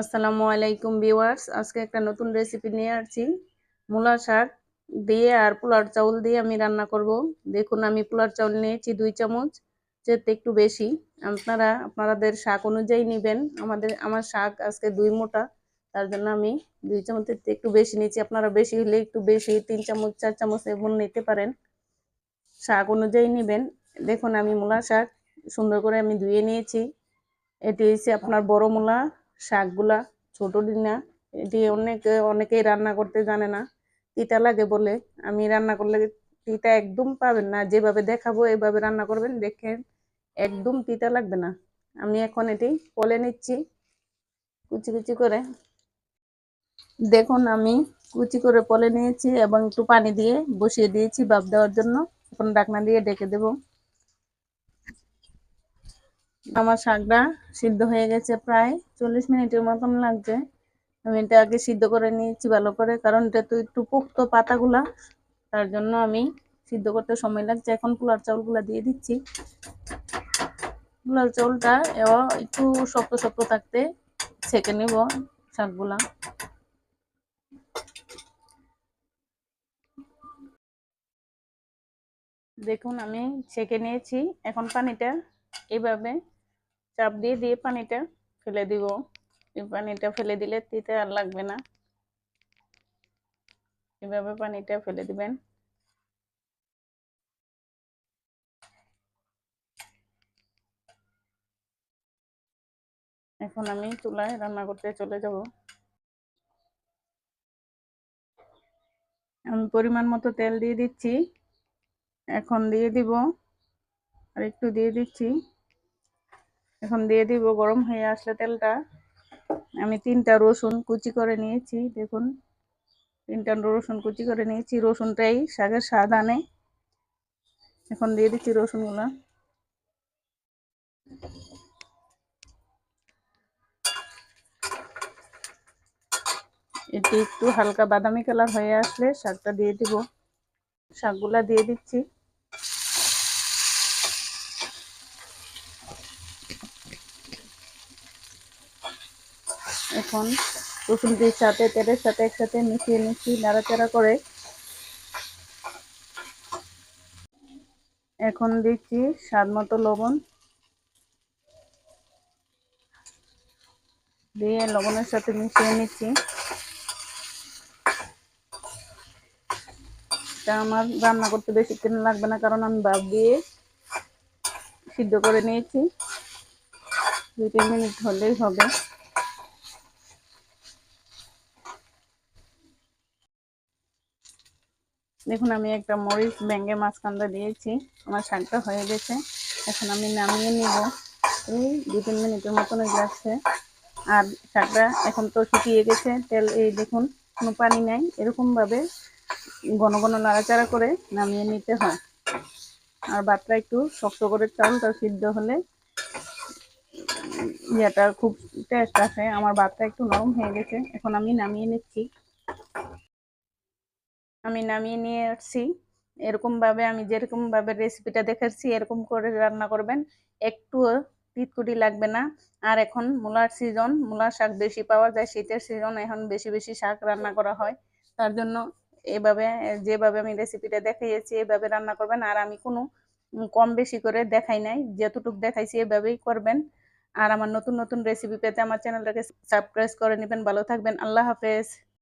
আসসালামু আলাইকুম ভিউয়ার্স, আজকে একটা নতুন রেসিপি নিয়ে আসছি। মূলা শাক দিয়ে আর পোলার চাউল দিয়ে আমি রান্না করব। দেখুন, আমি পোলার চাউল নিয়েছি দুই চামচ যেতে একটু বেশি। আপনারা আপনাদের শাক অনুযায়ী নেবেন। আমাদের, আমার শাক আজকে দুই মোটা, তার জন্য আমি দুই চামচের একটু বেশি নিয়েছি। আপনারা বেশি হলে একটু বেশি, তিন চামচ, চার চামচ এমন নিতে পারেন। শাক অনুযায়ী নেবেন। দেখুন, আমি মূলা শাক সুন্দর করে আমি ধুয়ে নিয়েছি। এটি হচ্ছে আপনার বড় মূলা শাকগুলা ছোট না, এটি অনেক, অনেকেই রান্না করতে জানে না, তিতা লাগে বলে। আমি রান্না করলে তিতা একদম পাবেন না, যেভাবে দেখাবো এভাবে রান্না করবেন দেখেন একদম তিতা লাগবে না। আমি এখন এটি পলে নিচ্ছি, কুচি কুচি করে। দেখুন, আমি কুচি করে পলে নিয়েছি এবং একটু পানি দিয়ে বসিয়ে দিয়েছি বাপ দেওয়ার জন্য। এখন ডাকনা দিয়ে ডেকে দেবো। আমার শাকটা সিদ্ধ হয়ে গেছে প্রায় চল্লিশ মিনিটের মতন লাগছে। আমি এটা আগে সিদ্ধ করে নিয়েছি ভালো করে, কারণ এটা তো একটু পোক্ত পাতাগুলা, তার জন্য আমি সিদ্ধ করতে সময় লাগছে। এখন পোলার চাউলগুলা দিয়ে দিচ্ছি। পোলার চাউলটা একটু শক্ত শক্ত থাকতে ছেঁকে নেব শাকগুলা। দেখুন, আমি ছেঁকে নিয়েছি। এখন পানিটা এভাবে চাপ দিয়ে দিয়ে পানিটা ফেলে দিব। এই পানিটা ফেলে দিলে তিতে আর লাগবে না। এভাবে পানিটা ফেলে দিবেন। এখন আমি চুলায় রান্না করতে চলে যাব। আমি পরিমাণ মতো তেল দিয়ে দিচ্ছি। এখন দিয়ে দিব। আর একটু দিয়ে দিচ্ছি। এখন দিয়ে দিব গরম হয়ে আসলে তেলটা। আমি তিনটা রসুন কুচি করে নিয়েছি, দেখুন। তিনটা রসুন কুচি করে নিয়েছি, রসুনটাই শাকের স্বাদ আনে। এখন দিয়ে দিচ্ছি রসুনগুলো। এটি একটু হালকা বাদামি কালার হয়ে আসলে শাকটা দিয়ে দিব। শাকগুলা দিয়ে দিচ্ছি। এখন রসুনটির সাথে তেলের সাথে একসাথে মিশিয়ে নিচ্ছি নাড়াচাড়া করে এখন দিচ্ছি স্বাদ মতো লবণ। দিয়ে লবণের সাথে মিশিয়ে নিচ্ছি। এটা আমার রান্না করতে বেশিক্ষণ লাগবে না, কারণ আমি ভাব দিয়ে সিদ্ধ করে নিয়েছি। দুই তিন মিনিট হলেই হবে। দেখুন, আমি একটা মরিচ ব্যাঙ্গে মাঝখানটা দিয়েছি। আমার শাকটা হয়ে গেছে। এখন আমি নামিয়ে নিব। এই দু তিন মিনিটের মতন যাচ্ছে। আর শাকটা এখন তো শুকিয়ে গেছে। তেল, এই দেখুন, কোনো পানি নাই। এরকমভাবে ঘন ঘন নাড়াচাড়া করে নামিয়ে নিতে হয়। আর ভাতটা একটু শক্ত করে চাউলটা সিদ্ধ হলে ইয়েটা খুব টেস্ট আসে। আমার ভাতটা একটু নরম হয়ে গেছে। এখন আমি নামিয়ে নিচ্ছি। আমি নামিয়ে নিয়ে আসছি। এরকমভাবে আমি যেরকমভাবে রেসিপিটা দেখাচ্ছি, এরকম করে রান্না করবেন। একটু তিতকুটি লাগবে না। আর এখন মূলার সিজন মূলার শাক বেশি পাওয়া যায়, শীতের সিজন এখন বেশি বেশি শাক রান্না করা হয়। তার জন্য এভাবে, যেভাবে আমি রেসিপিটা দেখাইয়েছি, এভাবে রান্না করবেন। আর আমি কোনো কম বেশি করে দেখাই নাই, যতটুকু দেখাইছি এভাবেই করবেন। আর আমার নতুন নতুন রেসিপি পেতে আমার চ্যানেলটাকে সাবস্ক্রাইব করে নেবেন। ভালো থাকবেন। আল্লাহ হাফেজ।